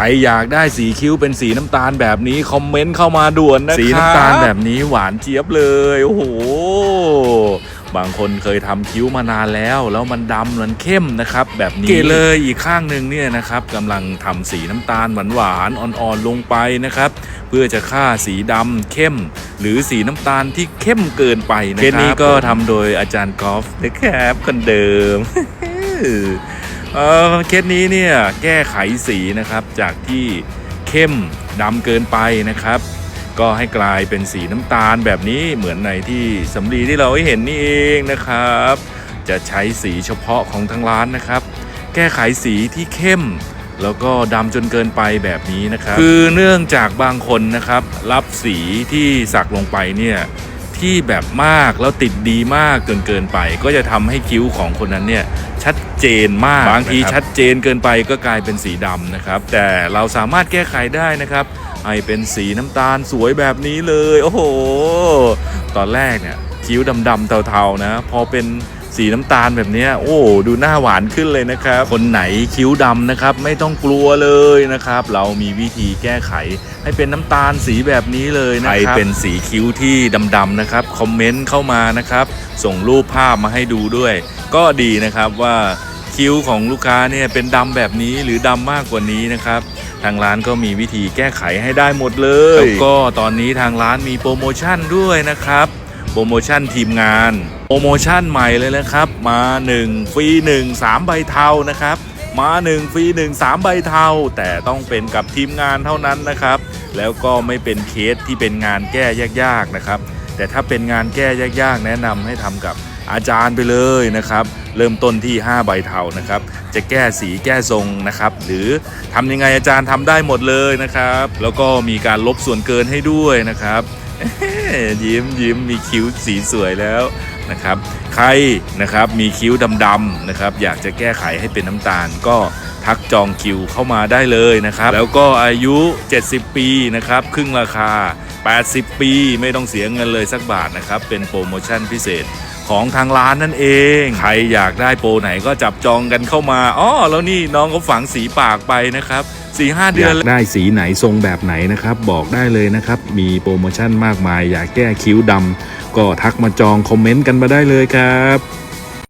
ใครอยากได้สีคิ้วเป็นสีน้ำตาลแบบนี้ คอมเมนต์เข้ามาด่วนนะครับ สีน้ำตาลแบบนี้หวานเจี๊ยบเลย โอ้โห บางคนเคยทำคิ้วมานานแล้ว แล้วมันดำมันเข้มนะครับ แบบนี้เกเลยอีกข้างหนึ่งเนี่ยนะครับกำลังทำสีน้ำตาลหวานหวานๆอ่อนๆลงไปนะครับ เพื่อจะฆ่าสีดำเข้ม หรือสีน้ำตาลที่เข้มเกินไปนะครับเคสนี้ก็ทำโดยอาจารย์กอล์ฟนะครับคนเดิม เออเคสนี้เนี่ยแก้ไขสีนะครับจากที่เข้มดำเกินไปนะครับ ก็ให้กลายเป็นสีน้ำตาลแบบนี้เหมือนในที่สำลีที่เราเห็นนี่เองนะครับ จะใช้สีเฉพาะของทางร้านนะครับ แก้ไขสีที่เข้มแล้วก็ดำจนเกินไปแบบนี้นะครับ คือเนื่องจากบางคนนะครับ รับสีที่สักลงไปเนี่ย ที่แบบมากแล้วติดดีมากเกินเกินไป ก็จะทำให้คิ้วของคนนั้นเนี่ยชัดเจนมากบางทีชัดเจนเกินไปก็กลายเป็นสีดำนะครับ แต่เราสามารถแก้ไขได้นะครับให้เป็นสีน้ำตาลสวยแบบนี้เลย โอ้โห ตอนแรกเนี่ยคิ้วดำๆเทาๆนะ พอเป็น สีน้ำตาลแบบนี้โอ้ดูหน้าหวานขึ้นเลยนะครับ คนไหนคิ้วดำนะครับ ไม่ต้องกลัวเลยนะครับ เรามีวิธีแก้ไข ให้เป็นน้ำตาลสีแบบนี้เลยนะครับใครเป็นสีคิ้วที่ดำๆนะครับคอมเมนต์เข้ามานะครับ ส่งรูปภาพมาให้ดูด้วย ก็ดีนะครับว่าคิ้วของลูกค้าเนี่ยเป็นดำแบบนี้หรือดำมากกว่านี้นะครับ ทางร้านก็มีวิธีแก้ไขให้ได้หมดเลย แล้วก็ตอนนี้ทางร้านมีโปรโมชั่นด้วยนะครับ โปรโมชั่นทีมงาน รโมชั่นใหม่เลยนะครับ มา 1 ฟรี 1 3 ใบเทานะครับ มา 1 ฟรี 1 3 ใบเทาแต่ต้องเป็นกับทีมงานเท่านั้นนะครับ แล้วก็ไม่เป็นเคสที่เป็นงานแก้ยากๆนะครับ แต่ถ้าเป็นงานแก้ยากๆ แนะนำให้ทำกับอาจารย์ไปเลยนะครับ เริ่มต้นที่ 5 ใบเทานะครับ จะแก้สีแก้ทรงนะครับ หรือทำยังไงอาจารย์ทำได้หมดเลยนะครับ แล้วก็มีการลบส่วนเกินให้ด้วยนะครับ ยิ้มยิ้มมีคิ้วสีสวยแล้ว นะครับ ใครนะครับมีคิ้วดำๆนะครับอยากจะแก้ไขให้เป็นน้ำตาลก็ ทักจองคิวเข้ามาได้เลยนะครับ แล้วก็อายุ 70 ปีนะครับ ครึ่งราคา 80 ปีไม่ต้องเสียเงินเลยสักบาทนะครับ เป็นโปรโมชั่นพิเศษของทางร้านนั่นเอง ใครอยากได้โปรไหนก็จับจองกันเข้ามาอ๋อแล้วนี่น้องเขาฝังสีปากไปนะครับสี่ห้าเดือน ได้สีไหนทรงแบบไหนนะครับ บอกได้เลยนะครับ มีโปรโมชั่นมากมาย อยากแก้คิ้วดำก็ทักมาจองคอมเมนต์กันมาได้เลยครับ